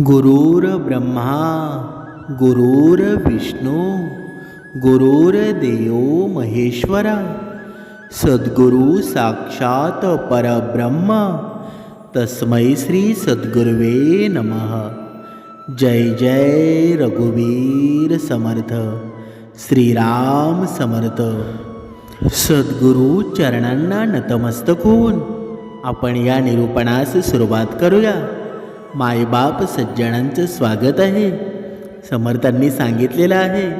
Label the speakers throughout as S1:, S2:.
S1: गुरुर्ब्रह्मा गुरुर्विष्णू गुरुर्देव महेश्वरा, सद्गुरु साक्षात परब्रह्म, तस्मै श्री सद्गुरुवे नमः। जय जय रघुवीर समर्थ, श्रीराम समर्थ। सद्गुरु चरणांना नतमस्तक होऊन आपण या निरूपणास सुरुवात करूया। मायबाप सज्जनांचं स्वागत आहे. समर्थांनी सांगितलेलं आहे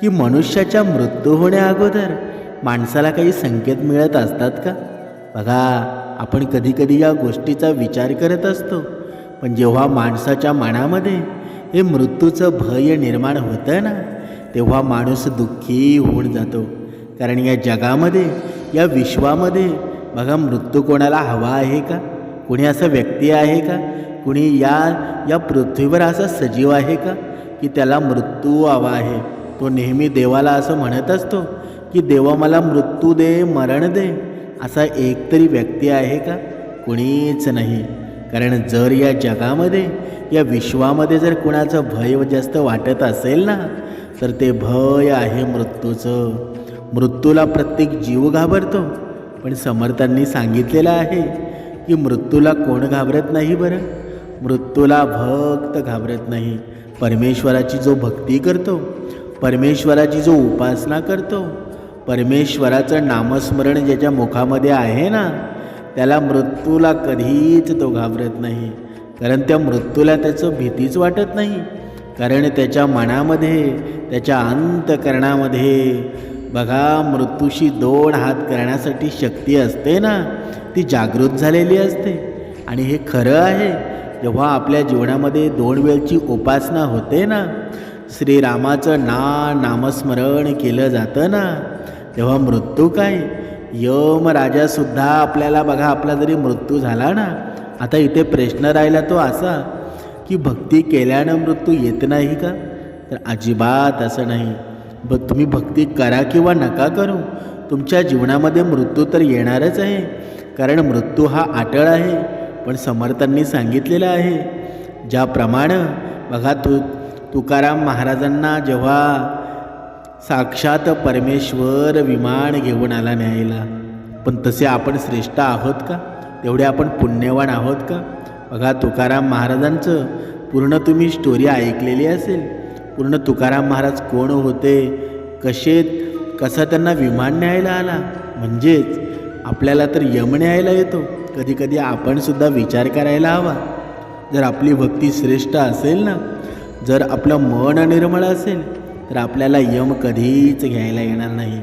S1: की मनुष्याच्या मृत्यू होण्या अगोदर माणसाला काही संकेत मिळत असतात का? बघा आपण कधीकधी या गोष्टीचा विचार करत असतो पण जेव्हा माणसाच्या मनामध्ये हे मृत्यूचं भय निर्माण होतं ना तेव्हा माणूस दुःखी होऊन जातो. कारण या जगामध्ये या विश्वामध्ये बघा मृत्यू कोणाला हवा आहे का? कोणी असा व्यक्ती आहे का? कुणी या या पृथ्वीवर असा सजीव आहे का? की त्याला मृत्यू हवा आहे. तो नेहमी देवाला असं म्हणत असतो की देवा मला मृत्यू दे मरण दे. असा एक तरी व्यक्ती आहे का? कुणीच नाही. कारण जर या जगामध्ये या विश्वामध्ये जर कुणाचं भय जास्त वाटत असेल ना तर ते भय आहे मृत्यूचं. मृत्यूला प्रत्येक जीव घाबरतो. पण समर्थांनी सांगितलेलं आहे की मृत्यूला कोण घाबरत नाही बरं? मृत्यूला भक्त घाबरत नाही. परमेश्वराची जो भक्ती करतो परमेश्वराची जो उपासना करतो परमेश्वराचं नामस्मरण ज्याच्या मुखामध्ये आहे ना त्याला मृत्यूला कधीच तो घाबरत नाही. कारण त्या मृत्यूला त्याचं भीतीच वाटत नाही. कारण त्याच्या मनामध्ये त्याच्या अंतकरणामध्ये बघा मृत्यूशी दोन हात करण्यासाठी शक्ती असते ना ती जागृत झालेली असते. आणि हे खरं आहे. जेव्हा आपल्या जीवनामध्ये दोन वेळची उपासना होते ना. श्रीरामाचं ना नामस्मरण केलं जातं ना. तेव्हा मृत्यू काय? यम राजासुद्धा आपल्याला बघा आपला जरी मृत्यू झाला ना आता इथे प्रश्न राहिला तो असा की भक्ती केल्यानं मृत्यू येत नाही का? तर अजिबात असं नाही. ब तुम्ही भक्ती करा किंवा नका करू तुमच्या जीवनामध्ये मृत्यू तर येणारच आहे. कारण मृत्यू हा अटळ आहे. पण समर्थांनी सांगितलेलं आहे. ज्याप्रमाणे बघा तू तुकाराम महाराजांना जेव्हा साक्षात परमेश्वर विमान घेऊन आला न्यायला पण तसे आपण श्रेष्ठ आहोत का? तेवढे आपण पुण्यवान आहोत का? बघा तुकाराम महाराजांचं पूर्ण तुम्ही स्टोरी ऐकलेली असेल. पूर्ण तुकाराम महाराज कोण होते? कसे कसा त्यांना विमान न्यायला आला? म्हणजेच आपल्याला तर यम न्यायला येतो. कधीकधी आपणसुद्धा विचार करायला हवा. जर आपली भक्ती श्रेष्ठ असेल ना जर आपलं मन निर्मळ असेल तर आपल्याला यम कधीच घ्यायला येणार नाही.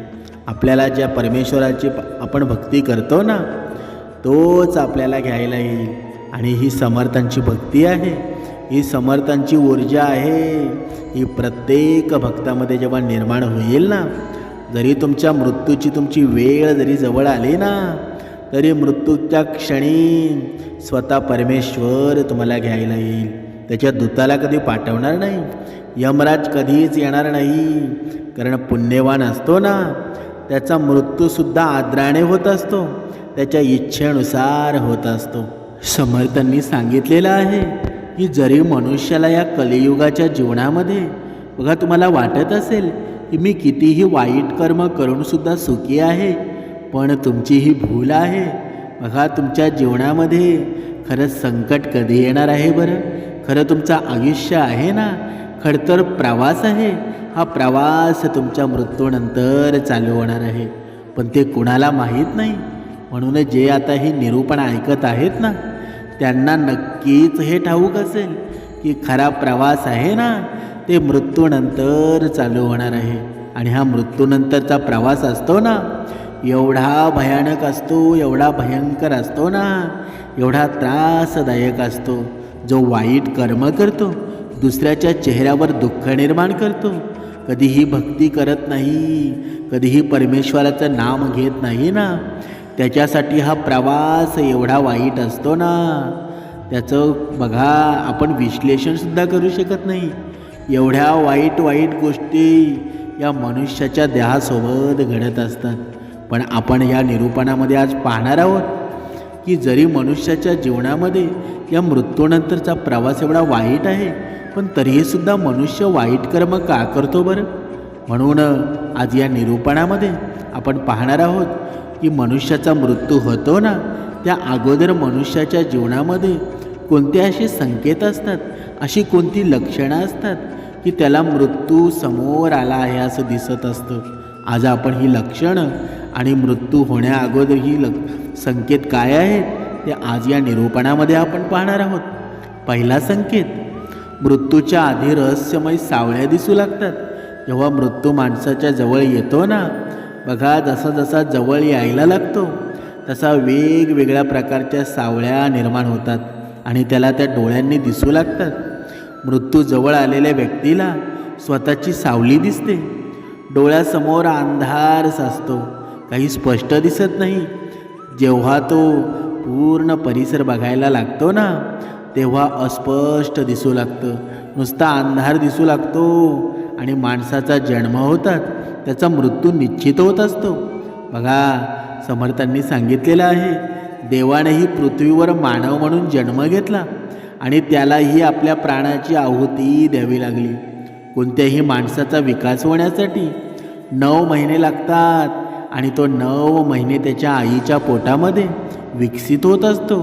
S1: आपल्याला ज्या परमेश्वराची आपण भक्ती करतो ना तोच आपल्याला घ्यायला येईल. आणि ही समर्थांची भक्ती आहे. ही समर्थांची ऊर्जा आहे. ही प्रत्येक भक्तामध्ये जेव्हा निर्माण होईल ना जरी तुमच्या मृत्यूची तुमची वेळ जरी जवळ आली ना तरी मृत्यूच्या क्षणी स्वतः परमेश्वर तुम्हाला घ्यायला येईल. त्याच्या दूताला कधी पाठवणार नाही. यमराज कधीच येणार नाही. कारण पुण्यवान असतो ना. त्याचा मृत्यूसुद्धा आदराने होत असतो. त्याच्या इच्छेनुसार होत असतो. समर्थांनी सांगितलेलं आहे की जरी मनुष्याला या कलियुगाच्या जीवनामध्ये बघा तुम्हाला वाटत असेल की मी कितीही वाईट कर्म करूनसुद्धा सुखी आहे पण तुमची ही भूल आहे. बघा तुमच्या जीवनामध्ये खरंच संकट कधी येणार आहे बरं? खरं तुमचं आयुष्य आहे ना? खरं तर प्रवास आहे. हा प्रवास तुमच्या मृत्यूनंतर चालू होणार आहे. पण ते कुणाला माहीत नाही. म्हणून जे आता ही निरूपण ऐकत आहेत ना त्यांना नक्कीच हे ठाऊक असेल की खरा प्रवास आहे ना ते मृत्यूनंतर चालू होणार आहे. आणि हा मृत्यूनंतरचा प्रवास असतो ना एवढा भयानक असतो एवढा भयंकर असतो ना एवढा त्रासदायक असतो. जो वाईट कर्म करतो दुसऱ्याच्या चेहऱ्यावर दुःख निर्माण करतो. कधीही भक्ती करत नाही कधीही परमेश्वराचं नाम घेत नाही ना. त्याच्यासाठी हा प्रवास एवढा वाईट असतो ना. त्याचं बघा आपण विश्लेषणसुद्धा करू शकत नाही. एवढ्या वाईट वाईट गोष्टी या मनुष्याच्या देहासोबत घडत असतात. पण आपण या निरूपणामध्ये आज पाहणार आहोत की जरी मनुष्याच्या जीवनामध्ये या मृत्यूनंतरचा प्रवास एवढा वाईट आहे पण तरीहीसुद्धा मनुष्य वाईट कर्म का करतो बरं? म्हणून आज या निरूपणामध्ये आपण पाहणार आहोत की मनुष्याचा मृत्यू होतो ना त्या अगोदर मनुष्याच्या जीवनामध्ये कोणते असे संकेत असतात अशी कोणती लक्षणं असतात की त्याला मृत्यू समोर आला आहे असं दिसत असतं? आज आपण ही लक्षणं आणि मृत्यू होण्याअगोदरही लग ही संकेत काय आहेत? ते आज या निरूपणामध्ये आपण पाहणार आहोत. पहिला संकेत मृत्यूच्या आधी रहस्यमय सावळ्या दिसू लागतात. जेव्हा मृत्यू माणसाच्या जवळ येतो ना बघा जसा जसा जवळ यायला लागतो तसा वेगवेगळ्या प्रकारच्या सावळ्या निर्माण होतात आणि त्याला त्या डोळ्यांनी दिसू लागतात. मृत्यू जवळ आलेल्या व्यक्तीला स्वतःची सावली दिसते. डोळ्यासमोर अंधार साचतो. काही स्पष्ट दिसत नाही. जेव्हा तो पूर्ण परिसर बघायला लागतो ना तेव्हा अस्पष्ट दिसू लागतं. नुसता अंधार दिसू लागतो आणि माणसाचा जन्म होतात. त्याचा मृत्यू निश्चित होत असतो. बघा समर्थांनी सांगितलेलं आहे देवानेही पृथ्वीवर मानव म्हणून जन्म घेतला आणि त्यालाही आपल्या प्राणाची आहुती द्यावी लागली. कोणत्याही माणसाचा विकास होण्यासाठी नऊ महिने लागतात. आणि तो नऊ महिने त्याच्या आईच्या पोटामध्ये विकसित होत असतो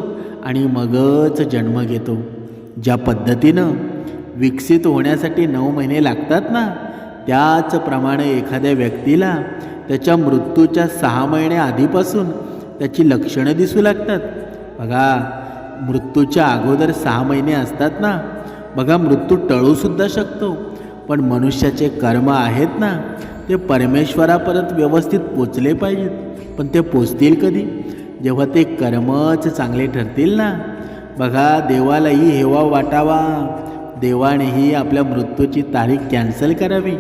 S1: आणि मगच जन्म घेतो. ज्या पद्धतीनं विकसित होण्यासाठी नऊ महिने लागतात ना त्याचप्रमाणे एखाद्या व्यक्तीला त्याच्या मृत्यूच्या सहा महिने आधीपासून त्याची लक्षणं दिसू लागतात. बघा मृत्यूच्या अगोदर सहा महिने असतात ना बघा मृत्यू टळूसुद्धा शकतो पण मनुष्याचे कर्म आहेत ना ते परमेश्वरापर्यंत व्यवस्थित पोचले पाहिजेत. पण ते पोचतील कधी? जेव्हा ते कर्मच चांगले ठरतील ना. बघा देवालाही हेवा वाटावा. देवानेही आपल्या मृत्यूची तारीख कॅन्सल करावी.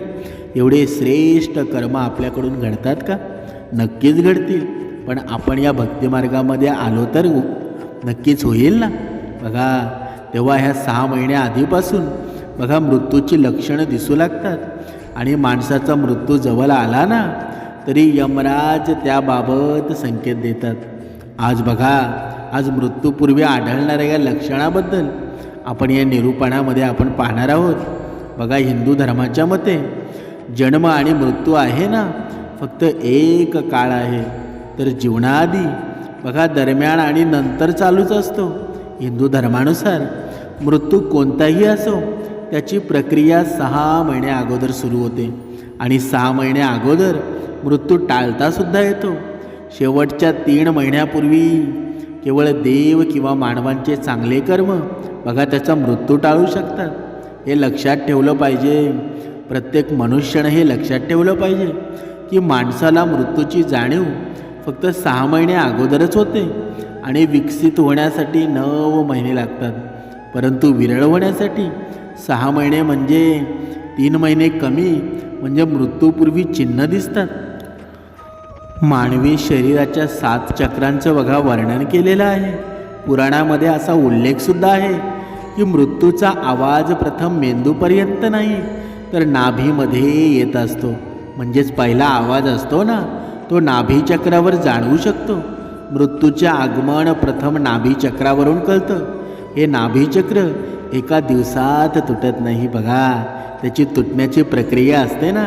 S1: एवढे श्रेष्ठ कर्म आपल्याकडून घडतात का? नक्कीच घडतील. पण आपण या भक्तिमार्गामध्ये आलो तर नक्कीच होईल ना. बघा तेव्हा ह्या सहा महिन्या आधीपासून बघा मृत्यूची लक्षणं दिसू लागतात. आणि माणसाचा मृत्यू जवळ आला ना तरी यमराज त्याबाबत संकेत देतात. आज बघा आज मृत्यूपूर्वी आढळणाऱ्या या लक्षणाबद्दल आपण या निरूपणामध्ये आपण पाहणार आहोत. बघा हिंदू धर्माच्या मते जन्म आणि मृत्यू आहे ना फक्त एक काळ आहे. तर जीवनाआधी बघा दरम्यान आणि नंतर चालूच असतो. हिंदू धर्मानुसार मृत्यू कोणताही असो त्याची प्रक्रिया सहा महिन्या अगोदर सुरू होते. आणि सहा महिन्या अगोदर मृत्यू टाळतासुद्धा येतो. शेवटच्या तीन महिन्यापूर्वी केवळ देव किंवा मानवांचे चांगले कर्म बघा त्याचा मृत्यू टाळू शकतात. हे लक्षात ठेवलं पाहिजे. प्रत्येक मनुष्यानं हे लक्षात ठेवलं पाहिजे की माणसाला मृत्यूची जाणीव फक्त सहा महिने अगोदरच होते आणि विकसित होण्यासाठी नऊ महिने लागतात. परंतु विरळ होण्यासाठी सहा महिने म्हणजे तीन महिने कमी म्हणजे मृत्यूपूर्वी चिन्ह दिसतात. मानवी शरीराच्या सात चक्रांचं बघा वर्णन केलेलं आहे. पुराणामध्ये असा उल्लेखसुद्धा आहे की मृत्यूचा आवाज प्रथम मेंदूपर्यंत नाही तर नाभीमध्ये येत असतो. म्हणजेच पहिला आवाज असतो ना तो नाभीचक्रावर जाणवू शकतो. मृत्यूचे आगमन प्रथम नाभीचक्रावरून कळतं. हे नाभीचक्र एका दिवसात तुटत नाही बघा. त्याची तुटण्याची प्रक्रिया असते ना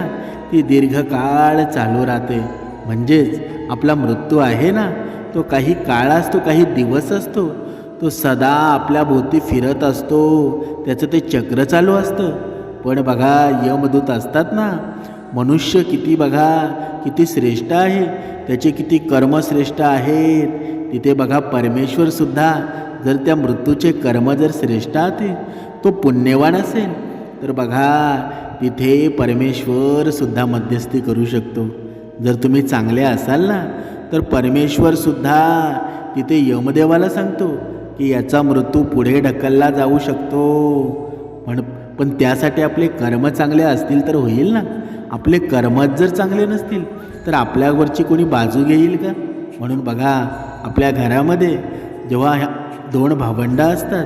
S1: ती दीर्घकाळ चालू राहते. म्हणजेच आपला मृत्यू आहे ना तो काही काळ असतो काही दिवस असतो. तो सदा आपल्या भोवती फिरत असतो. त्याचं ते चक्र चालू असतं. पण बघा यमदूत असतात ना मनुष्य किती बघा किती श्रेष्ठ आहे. त्याचे किती कर्मश्रेष्ठ आहेत. तिथे बघा परमेश्वरसुद्धा जर त्या मृत्यूचे कर्म जर श्रेष्ठ आहे तो पुण्यवान असेल तर बघा तिथे परमेश्वरसुद्धा मध्यस्थी करू शकतो. जर तुम्ही चांगले असाल ना तर परमेश्वरसुद्धा तिथे यमदेवाला सांगतो की याचा मृत्यू पुढे ढकलला जाऊ शकतो. पण पण त्यासाठी आपले कर्म चांगले असतील तर होईल ना. आपले कर्मच जर चांगले नसतील तर आपल्यावरची कोणी बाजू घेईल का? म्हणून बघा आपल्या घरामध्ये जेव्हा ह्या दोन भावंडं असतात.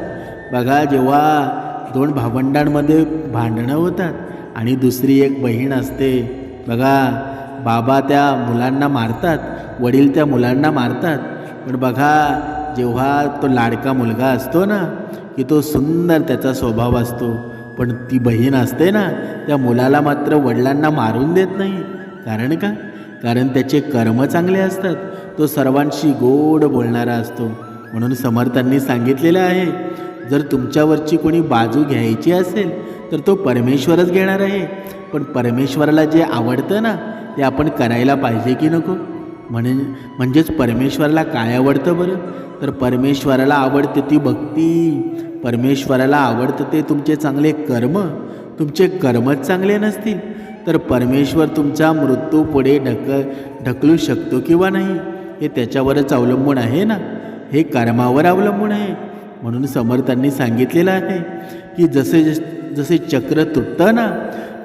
S1: बघा जेव्हा दोन भावंडांमध्ये भांडणं होतात आणि दुसरी एक बहीण असते बघा बाबा त्या मुलांना मारतात वडील त्या मुलांना मारतात. पण बघा जेव्हा तो लाडका मुलगा असतो ना की तो सुंदर त्याचा स्वभाव असतो पण ती बहीण असते ना त्या मुलाला मात्र वडिलांना मारून देत नाही. कारण का? कारण त्याचे कर्म चांगले असतात. तो सर्वांशी गोड बोलणारा असतो. म्हणून समर्थांनी सांगितलेलं आहे. जर तुमच्यावरची कोणी बाजू घ्यायची असेल तर तो परमेश्वरच घेणार आहे. पण परमेश्वराला जे आवडतं ना ते आपण करायला पाहिजे की नको? म्हणे म्हणजेच परमेश्वराला काय आवडतं बरं? तर परमेश्वराला आवडते ती भक्ती. परमेश्वराला आवडतं ते तुमचे चांगले कर्म. तुमचे कर्मच चांगले नसतील तर परमेश्वर तुमचा मृत्यू पुढे ढक ढकलू शकतो किंवा नाही? हे त्याच्यावरच अवलंबून आहे ना? हे कर्मावर अवलंबून आहे. म्हणून समर्थांनी सांगितलेलं आहे की जसे जसे चक्र तुटतं ना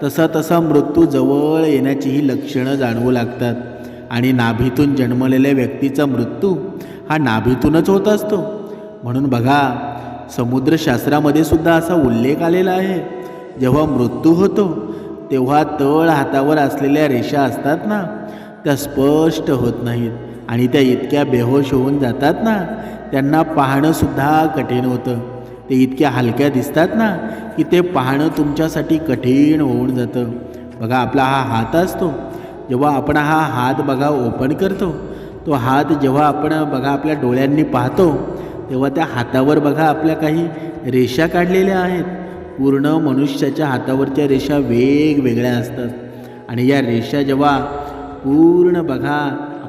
S1: तसा तसा मृत्यू जवळ येण्याचीही लक्षणं जाणवू लागतात. आणि नाभीतून जन्मलेल्या व्यक्तीचा मृत्यू हा नाभीतूनच होत असतो. म्हणून बघा समुद्रशास्त्रामध्ये सुद्धा असा उल्लेख आलेला आहे. जेव्हा मृत्यू होतो तेव्हा तळ हातावर असलेल्या रेषा असतात ना त्या स्पष्ट होत नाहीत. आणि त्या इतक्या बेहोश होऊन जातात ना त्यांना पाहणंसुद्धा कठीण होतं. ते इतक्या हलक्या दिसतात ना की ते पाहणं तुमच्यासाठी कठीण होऊन जातं. बघा आपला हा हात असतो. जेव्हा आपण हा हात बघा ओपन करतो तो हात जेव्हा आपण बघा आपल्या डोळ्यांनी पाहतो तेव्हा त्या हातावर बघा आपल्या काही रेषा काढलेल्या आहेत. पूर्ण मनुष्याच्या हातावरच्या रेषा वेगवेगळ्या असतात. आणि या रेषा जेव्हा पूर्ण बघा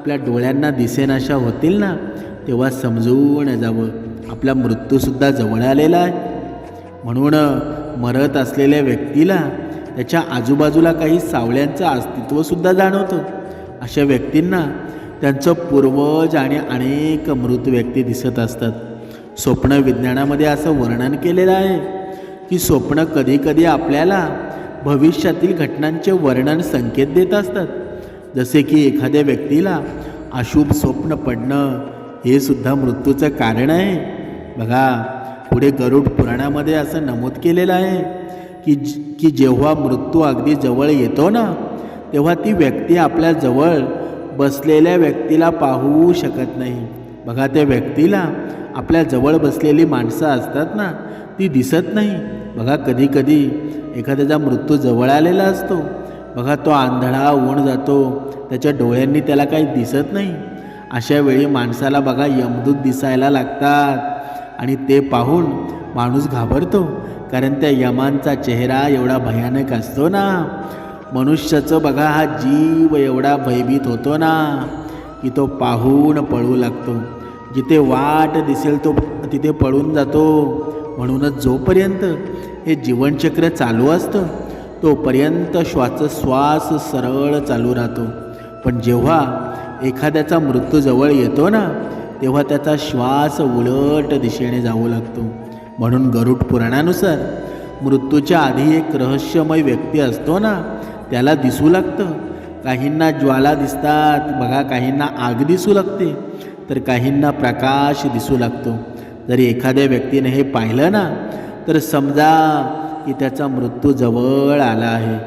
S1: आपल्या डोळ्यांना दिसेनाशा होतील ना तेव्हा समजून जावं. आपला मृत्यूसुद्धा जवळ आलेला आहे. म्हणून मरत असलेल्या व्यक्तीला त्याच्या आजूबाजूला काही सावळ्यांचं अस्तित्वसुद्धा जाणवतं. अशा व्यक्तींना त्यांचं पूर्वज आणि अनेक मृत व्यक्ती दिसत असतात. स्वप्न विज्ञानामध्ये असं वर्णन केलेलं आहे की स्वप्न कधीकधी आपल्याला भविष्यातील घटनांचे वर्णन संकेत देत असतात. जसे की एखाद्या व्यक्तीला अशुभ स्वप्न पडणं हे सुद्धा मृत्यूचं कारण आहे. बघा पुढे गरुड पुराणामध्ये असं नमूद केलेलं आहे की की जेव्हा मृत्यू अगदी जवळ येतो ना तेव्हा ती व्यक्ती आपल्या जवळ बसलेल्या व्यक्तीला पाहू शकत नाही. बघा त्या व्यक्तीला आपल्या जवळ बसलेली माणसं असतात ना ती दिसत नाही. बघा कधीकधी एखाद्याचा मृत्यू जवळ आलेला असतो. बघा तो आंधळा ऊन जातो. त्याच्या डोळ्यांनी त्याला काही दिसत नाही. अशा वेळी माणसाला बघा यमदूत दिसायला लागतात. आणि ते पाहून माणूस घाबरतो कारण त्या यमांचा चेहरा एवढा भयानक असतो ना. मनुष्याचं बघा हा जीव एवढा भयभीत होतो ना की तो पाहून पळू लागतो. जिथे वाट दिसेल तो तिथे पळून जातो. म्हणूनच जोपर्यंत हे जीवनचक्र चालू असतं तोपर्यंत श्वास श्वास सरळ चालू राहतो. पण जेव्हा एखाद्याचा मृत्यू जवळ येतो ना तेव्हा त्याचा श्वास उलट दिशेने जाऊ लागतो. म्हणून गरुड पुराणानुसार मृत्यूच्या आधी एक रहस्यमय व्यक्ती असतो ना त्याला दिसू लागतं. काहींना ज्वाला दिसतात बघा काहींना आग दिसू लागते तर काहींना प्रकाश दिसू लागतो. जरी एखाद्या व्यक्तीने हे पाहिलं ना तर समजा की त्याचा मृत्यू जवळ आला आहे.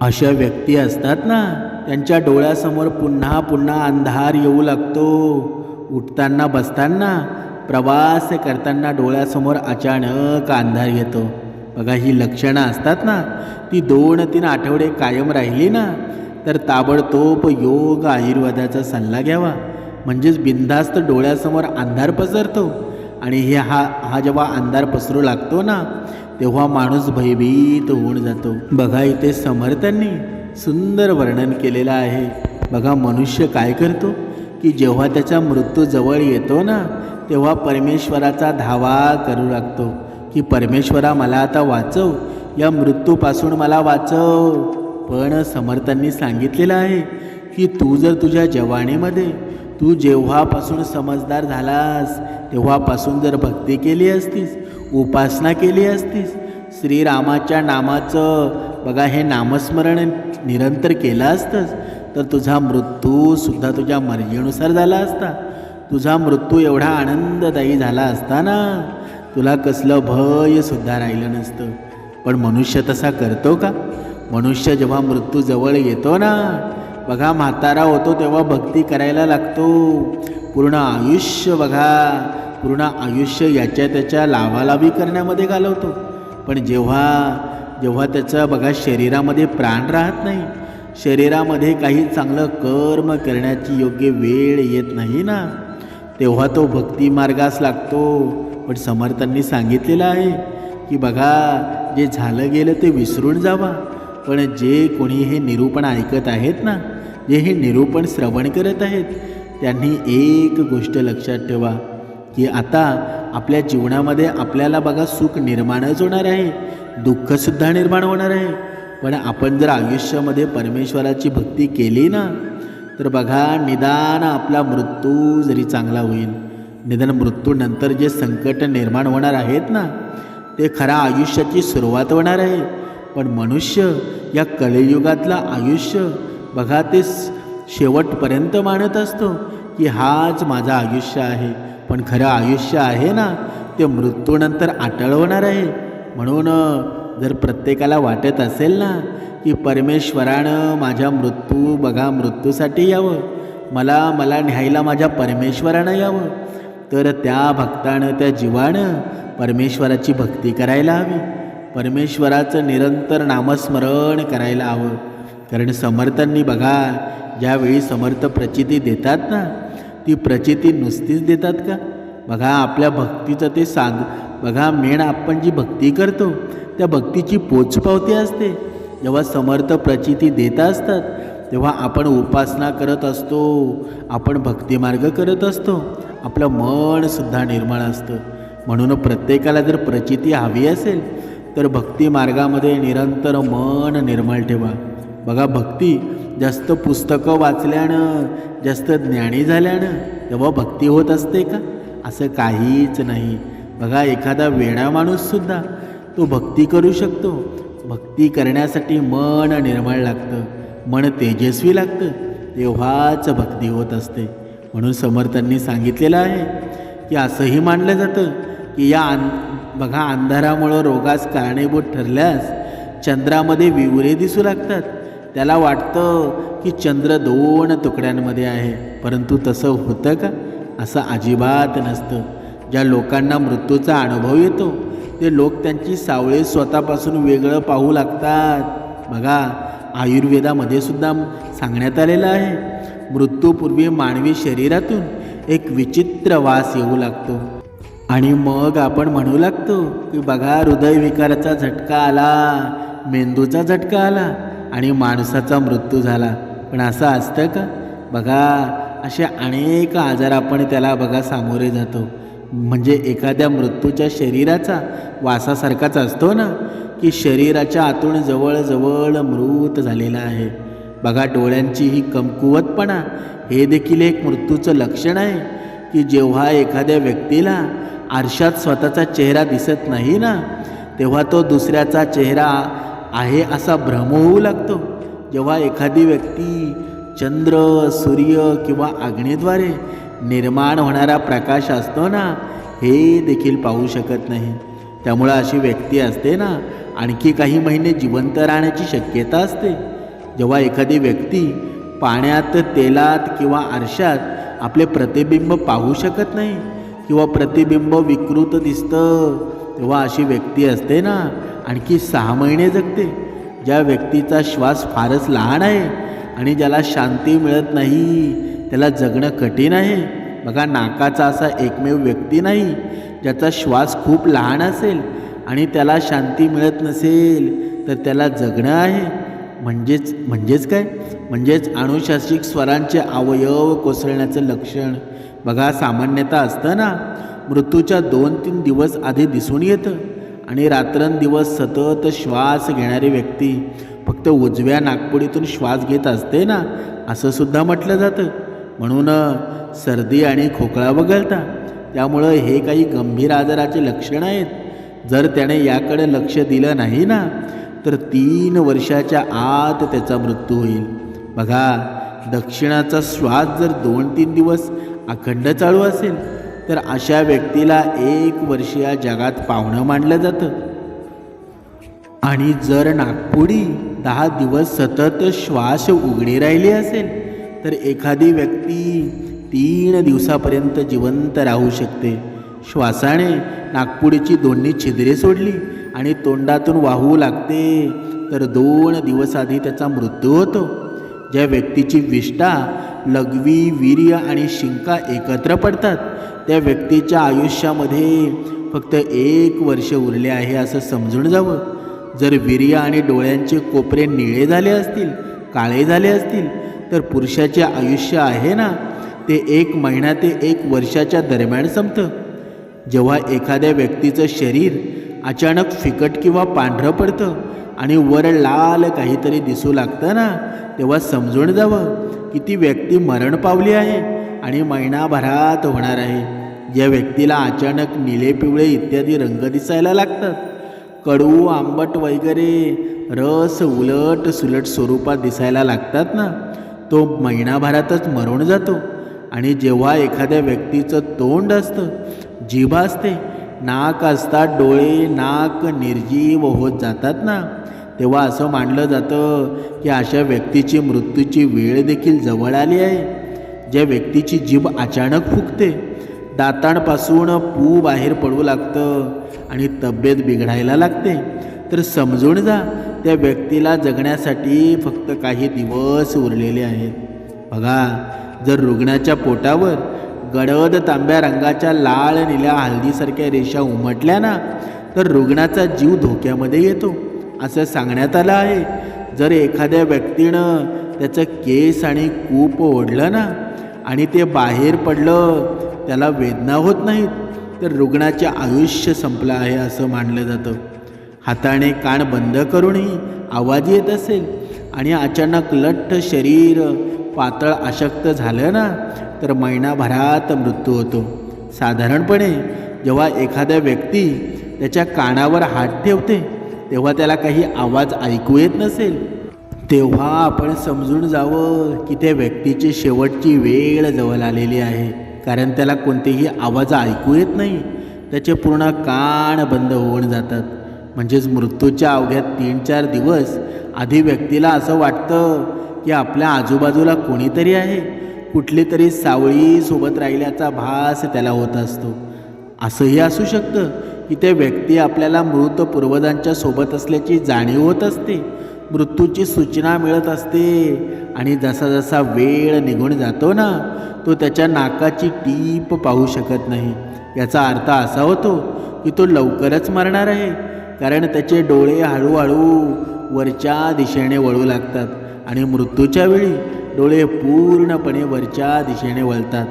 S1: अशा व्यक्ती असतात ना त्यांच्या डोळ्यासमोर पुन्हा पुन्हा अंधार येऊ लागतो. उठताना बसताना प्रवास करताना डोळ्यासमोर अचानक अंधार येतो. बघा ही लक्षणं असतात ना ती दोन तीन आठवडे कायम राहिली ना तर ताबडतोब योग आयुर्वेदाचा सल्ला घ्यावा. म्हणजेच बिनधास्त डोळ्यासमोर अंधार पसरतो. आणि हे हा हा जेव्हा अंधार पसरू लागतो ना तेव्हा माणूस भयभीत होऊन जातो. बघा इथे समर्थांनी सुंदर वर्णन केलेलं आहे. बघा मनुष्य काय करतो? की जेव्हा त्याचा मृत्यू जवळ येतो ना तेव्हा परमेश्वराचा धावा करू लागतो. की परमेश्वरा मला आता वाचव. या मृत्यूपासून मला वाचव. पण समर्थांनी सांगितलेलं आहे की तू जर तुझ्या जवानीमध्ये तू जेव्हापासून समजदार झालास तेव्हापासून जर भक्ती केली असतीस उपासना केली असतीस. श्रीरामाच्या नामाचं बघा हे नामस्मरण निरंतर केलं असतंच तर तुझा मृत्यूसुद्धा तुझ्या मर्जीनुसार झाला असता. तुझा मृत्यू एवढा आनंददायी झाला असता ना. तुला कसलं भयसुद्धा राहिलं नसतं. पण मनुष्य तसा करतो का? मनुष्य जेव्हा मृत्यू जवळ येतो ना बघा म्हातारा होतो तेव्हा भक्ती करायला लागतो. पूर्ण आयुष्य बघा पूर्ण आयुष्य याच्या त्याच्या लावालावी करण्यामध्ये घालवतो. पण जेव्हा जेव्हा त्याचं बघा शरीरामध्ये प्राण राहत नाही शरीरामध्ये काही चांगलं कर्म करण्याची योग्य वेळ येत नाही ना तेव्हा तो भक्ती मार्गास लागतो. पण समर्थांनी सांगितलेलं आहे की बघा जे झालं गेलं ते विसरून जावा. पण जे कोणी हे निरूपण ऐकत आहेत ना जे हे निरूपण श्रवण करत आहेत त्यांनी एक गोष्ट लक्षात ठेवा. की आता आपल्या जीवनामध्ये आपल्याला बघा सुख निर्माणच होणार आहे. दुःखसुद्धा निर्माण होणार आहे. पण आपण जर आयुष्यामध्ये परमेश्वराची भक्ती केली ना तर बघा निदान आपला मृत्यू जरी चांगला होईल निदान मृत्यूनंतर जे संकट निर्माण होणार आहेत ना ते खऱ्या आयुष्याची सुरुवात होणार आहे. पण मनुष्य या कलियुगातलं आयुष्य बघा ते शेवटपर्यंत मानत असतो की हाच माझा आयुष्य आहे. पण खरं आयुष्य आहे ना ते मृत्यूनंतर अटळ होणार आहे. म्हणून जर प्रत्येकाला वाटत असेल ना की परमेश्वरानं माझ्या मृत्यू बघा मृत्यूसाठी यावं. मला मला न्यायला माझ्या परमेश्वरानं यावं. तर त्या भक्तानं त्या जीवानं परमेश्वराची भक्ती करायला हवी. परमेश्वराचं निरंतर नामस्मरण करायला हवं. कारण समर्थांनी बघा ज्यावेळी समर्थ प्रचिती देतात ना ती प्रचिती नुसतीच देतात का? बघा आपल्या भक्तीचं ते सांग. बघा मेण आपण जी भक्ती करतो त्या भक्तीची पोचपावती असते. जेव्हा समर्थ प्रचिती देत असतात तेव्हा आपण उपासना करत असतो आपण भक्तिमार्ग करत असतो. आपलं मनसुद्धा निर्मळ असतं. म्हणून प्रत्येकाला जर प्रचिती हवी असेल तर भक्तिमार्गामध्ये निरंतर मन निर्मळ ठेवा. बघा भक्ती जास्त पुस्तकं वाचल्यानं जास्त ज्ञानी झाल्यानं तेव्हा भक्ती होत असते का? असं काहीच नाही. बघा एखादा वेडा माणूससुद्धा तो भक्ती करू शकतो. भक्ती करण्यासाठी मन निर्मळ लागतं मन तेजस्वी लागतं तेव्हाच भक्ती होत असते. म्हणून समर्थांनी सांगितलेलं आहे की असंही मानलं जातं की या अं बघा अंधारामुळं रोगास कारणीभूत ठरल्यास चंद्रामध्ये विवरे दिसू लागतात. त्याला वाटतं की चंद्र दोन तुकड्यांमध्ये आहे. परंतु तसं होतं का? असं अजिबात नसतं. ज्या लोकांना मृत्यूचा अनुभव येतो ते लोक त्यांची सावळे स्वतःपासून वेगळं पाहू लागतात. बघा आयुर्वेदामध्ये सुद्धा सांगण्यात आलेलं आहे मृत्यूपूर्वी मानवी शरीरातून एक विचित्र वास येऊ लागतो. आणि मग आपण म्हणू लागतो की बघा हृदयविकाराचा झटका आला मेंदूचा झटका आला आणि माणसाचा मृत्यू झाला. पण असं असतं का? बघा असे अनेक आजार आपण त्याला बघा सामोरे जातो. म्हणजे एखाद्या मृत्यूच्या शरीराचा वासासारखाच असतो ना? की शरीराच्या आतून जवळजवळ मृत झालेला आहे. बघा डोळ्यांची ही कमकुवतपणा हे देखील एक मृत्यूचं लक्षण आहे. की जेव्हा एखाद्या व्यक्तीला आरशात स्वतःचा चेहरा दिसत नाही ना तेव्हा तो दुसऱ्याचा चेहरा आहे असा भ्रम होऊ लागतो. जेव्हा एखादी व्यक्ती चंद्र सूर्य किंवा अग्नीद्वारे निर्माण होणारा प्रकाश असतो ना हे देखील पाहू शकत नाही. त्यामुळं अशी व्यक्ती असते ना आणखी काही महिने जिवंत राहण्याची शक्यता असते. जेव्हा एखादी व्यक्ती पाण्यात तेलात किंवा आरशात आपले प्रतिबिंब पाहू शकत नाही किंवा प्रतिबिंब विकृत दिसतं तेव्हा अशी व्यक्ती असते ना आणखी सहा महिने जगते. ज्या व्यक्तीचा श्वास फारच लहान आहे आणि ज्याला शांती मिळत नाही त्याला जगणं कठीण आहे. बघा नाकाचा असा एकमेव व्यक्ती नाही ज्याचा श्वास खूप लहान असेल आणि त्याला शांती मिळत नसेल तर त्याला जगणं आहे. म्हणजेच म्हणजेच काय? म्हणजेच अनुशासिक स्वरांचे अवयव कोसळण्याचं लक्षण. बघा सामान्यतः असतं ना मृत्यूच्या दोन तीन दिवस आधी दिसून येतं. आणि रात्रंदिवस सतत श्वास घेणारी व्यक्ती फक्त उजव्या नागपुडीतून श्वास घेत असते ना? असं सुद्धा म्हटलं जातं. म्हणून सर्दी आणि खोकळा वगळता. त्यामुळं हे काही गंभीर आजाराचे लक्षण आहेत. जर त्याने याकडे लक्ष दिलं नाही ना तर तीन वर्षाच्या आत त्याचा मृत्यू होईल. बघा दक्षिणाचा श्वास जर दोन तीन दिवस अखंड चालू असेल तर अशा व्यक्तीला एक वर्ष या जगात पाहुणं मानलं जातं. आणि जर नागपुडी दहा दिवस सतत श्वास उघडी राहिली असेल तर एखादी व्यक्ती तीन दिवसापर्यंत जिवंत राहू शकते. श्वासाने नागपुडीची दोन्ही छिद्रे सोडली आणि तोंडातून वाहू लागते तर दोन दिवस आधी त्याचा मृत्यू होतो. ज्या व्यक्तीची विष्ठा लघवी वीर्य आणि शिंका एकत्र पडतात त्या व्यक्तीच्या आयुष्यामध्ये फक्त एक वर्ष उरले आहे असं समजून जावं. जर वीर्य आणि डोळ्यांचे कोपरे निळे झाले असतील काळे झाले असतील तर पुरुषाचे आयुष्य आहे ना? ते एक महिना ते एक वर्षाच्या दरम्यान संपतं. जेव्हा एखाद्या व्यक्तीचं शरीर अचानक फिकट किंवा पांढरं पडतं आणि वर लाल काहीतरी दिसू लागतं ना तेव्हा समजून जावं की ती व्यक्ती मरण पावली आहे. आणि महिनाभरात होणार आहे. ज्या व्यक्तीला अचानक निळे पिवळे इत्यादी रंग दिसायला लागतात. कडू आंबट वगैरे रस उलट सुलट स्वरूपात दिसायला लागतात ना? तो महिनाभरातच मरून जातो. आणि जेव्हा एखाद्या व्यक्तीचं तोंड असतं जीभ असते नाक असतात डोळे नाक निर्जीव होत जातात ना? तेव्हा असं मानलं जातं की अशा व्यक्तीची मृत्यूची वेळ देखील जवळ आली आहे. ज्या व्यक्तीची जीभ अचानक फुगते दातांपासून पू बाहेर पडू लागतं आणि तब्येत बिघडायला लागते तर समजून जा त्या व्यक्तीला जगण्यासाठी फक्त काही दिवस उरलेले आहेत. बघा जर रुग्णाच्या पोटावर गडद तांब्या रंगाच्या लाल निळ्या हळदीसारख्या रेषा उमटल्या ना तर रुग्णाचा जीव धोक्यामध्ये येतो. असं सांगण्यात आलं आहे. जर एखाद्या व्यक्तीनं त्याचं केस आणि कूप ओढलं ना आणि ते बाहेर पडलं त्याला वेदना होत नाहीत. तर रुग्णाचे आयुष्य संपलं आहे असं मानलं जातं. हाताने कान बंद करूनही आवाज येत असेल आणि अचानक लठ्ठ शरीर पातळ अशक्त झालं ना तर महिनाभरात मृत्यू होतो. साधारणपणे जेव्हा एखाद्या व्यक्ती त्याच्या कानावर हात ठेवते तेव्हा त्याला काही आवाज ऐकू येत नसेल. तेव्हा आपण समजून जावं की त्या व्यक्तीची शेवटची वेळ जवळ आलेली आहे. कारण त्याला कोणतेही आवाज ऐकू येत नाही. त्याचे पूर्ण कान बंद होऊन जातात. म्हणजेच मृत्यूच्या अवघ्यात तीन चार दिवस आधी व्यक्तीला असं वाटतं की आपल्या आजूबाजूला कोणीतरी आहे. कुठली तरी सावळी सोबत राहिल्याचा भास त्याला होत असतो. असंही असू शकतं की त्या व्यक्ती आपल्याला मृत पूर्वजांच्या सोबत असल्याची जाणीव होत असते. मृत्यूची सूचना मिळत असते. आणि जसा जसा वेळ निघून जातो ना तो त्याच्या नाकाची टीप पाहू शकत नाही. याचा अर्थ असा होतो की तो लवकरच मरणार आहे. कारण त्याचे डोळे हळूहळू वरच्या दिशेने वळू लागतात. आणि मृत्यूच्या वेळी डोळे पूर्णपणे वरच्या दिशेने वळतात.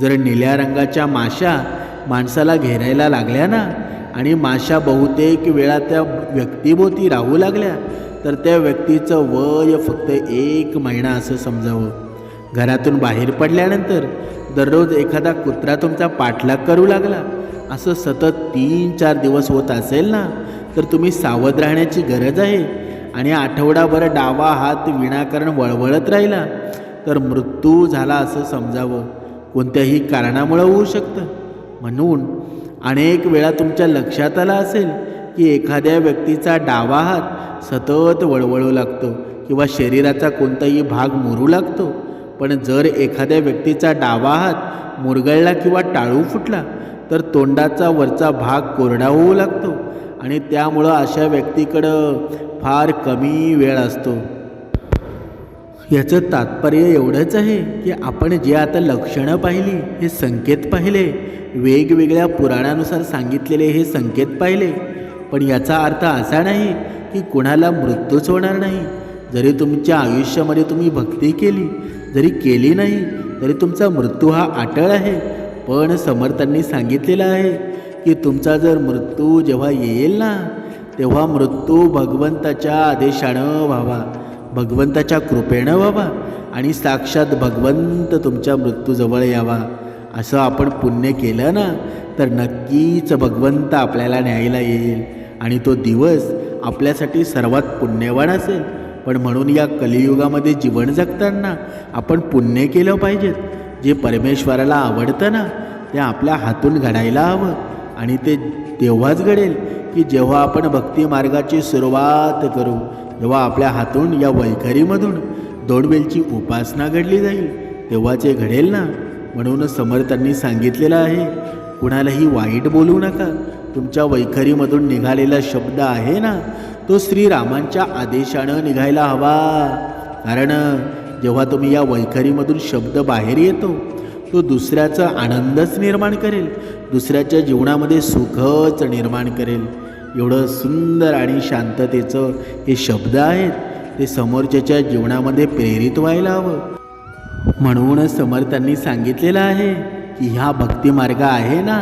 S1: जर निळ्या रंगाच्या माशा माणसाला घेरायला लागल्या ना आणि माशा बहुतेक वेळा त्या व्यक्तीभोवती राहू लागल्या तर त्या व्यक्तीचं वय फक्त एक महिना असं समजावं. घरातून बाहेर पडल्यानंतर दररोज एखादा कुत्रा तुमचा पाठलाग करू लागला. असं सतत तीन चार दिवस होत असेल ना तर तुम्ही सावध राहण्याची गरज आहे. आणि आठवडाभर डावा हात विनाकारण वळवळत राहिला तर मृत्यू झाला असं समजावं. कोणत्याही कारणामुळं होऊ शकतं. म्हणून अनेक वेळा तुमच्या लक्षात आला असेल की एखाद्या व्यक्तीचा डावा हात सतत वळवळू लागतो किंवा शरीराचा कोणताही भाग मुरू लागतो. पण जर एखाद्या व्यक्तीचा डावा हात मुरगळला किंवा टाळू फुटला तर तोंडाचा वरचा भाग कोरडा होऊ लागतो आणि त्यामुळं अशा व्यक्तीकडं फार कमी वेळ असतो. याचं तात्पर्य एवढंच आहे की आपण जे आता लक्षणं पाहिली हे संकेत पाहिले वेगवेगळ्या पुराणानुसार सांगितलेले हे संकेत पाहिले पण याचा अर्थ असा नाही की कुणाला मृत्यूच होणार नाही. जरी तुमच्या आयुष्यामध्ये तुम्ही भक्ती केली जरी केली नाही तरी तुमचा मृत्यू हा अटळ आहे. पण समर्थांनी सांगितलेलं आहे की तुमचा जर मृत्यू जेव्हा येईल ना तेव्हा मृत्यू भगवंताच्या आदेशानं व्हावा भगवंताच्या कृपेनं व्हावा आणि साक्षात भगवंत तुमच्या मृत्यूजवळ यावा. असं आपण पुण्य केलं ना तर नक्कीच भगवंत आपल्याला न्यायला येईल. आणि तो दिवस आपल्यासाठी सर्वात पुण्यवान असेल. पण म्हणून या कलियुगामध्ये जीवन जगताना आपण पुण्य केलं पाहिजेत. जे परमेश्वराला आवडतं ना ते आपल्या हातून घडायला हवं. आणि ते तेव्हाच घडेल की जेव्हा आपण भक्ती मार्गाची सुरुवात करू तेव्हा आपल्या हातून या वैखरीमधून दोडवेलची उपासना घडली जाईल तेव्हाच हे घडेल ना. म्हणून समर्थांनी सांगितलेलं आहे कुणालाही वाईट बोलू नका. तुमच्या वैखरीमधून निघालेला शब्द आहे ना तो श्रीरामांच्या आदेशानं निघायला हवा. कारण जेव्हा तुम्ही या वैखरीमधून शब्द बाहेर येतो तो दुसऱ्याचा आनंदच निर्माण करेल दुसऱ्याच्या जीवनामध्ये सुखच निर्माण करेल. एवढं सुंदर आणि शांततेचं हे शब्द आहेत ते समोरच्याच्या जीवनामध्ये प्रेरित व्हायला हवं. म्हणून समर्थांनी सांगितलेलं आहे की ह्या भक्तिमार्ग आहे ना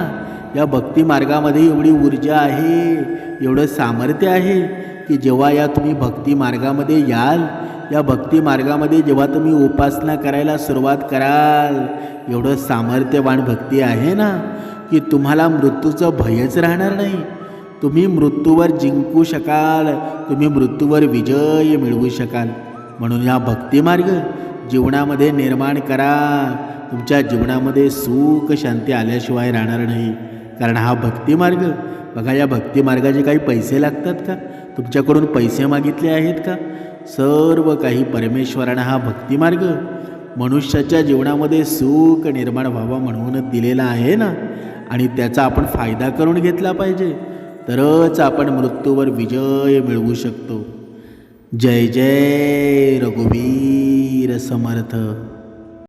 S1: या भक्तिमार्गामध्ये एवढी ऊर्जा आहे एवढं सामर्थ्य आहे की जेव्हा या तुम्ही भक्ती मार्गामध्ये याल या भक्ती मार्गामध्ये जेव्हा तुम्ही उपासना करायला सुरुवात कराल एवढं सामर्थ्यवान भक्ती आहे ना की तुम्हाला मृत्यूचं भयच राहणार नाही. तुम्ही मृत्यूवर जिंकू शकाल तुम्ही मृत्यूवर विजय मिळवू शकाल. म्हणून या भक्तिमार्ग जीवनामध्ये निर्माण करा. तुमच्या जीवनामध्ये सुख शांती आल्याशिवाय राहणार नाही. कारण हा भक्तिमार्ग बघा या भक्तिमार्गाचे काही पैसे लागतात का? तुमच्याकडून पैसे मागितले आहेत का? सर्व काही परमेश्वरानं हा भक्तिमार्ग मनुष्याच्या जीवनामध्ये सुख निर्माण व्हावा म्हणून दिलेला आहे ना? आणि त्याचा आपण फायदा करून घेतला पाहिजे. तरच आपण मृत्यूवर विजय मिळवू शकतो. जय जय रघुवीर समर्थ.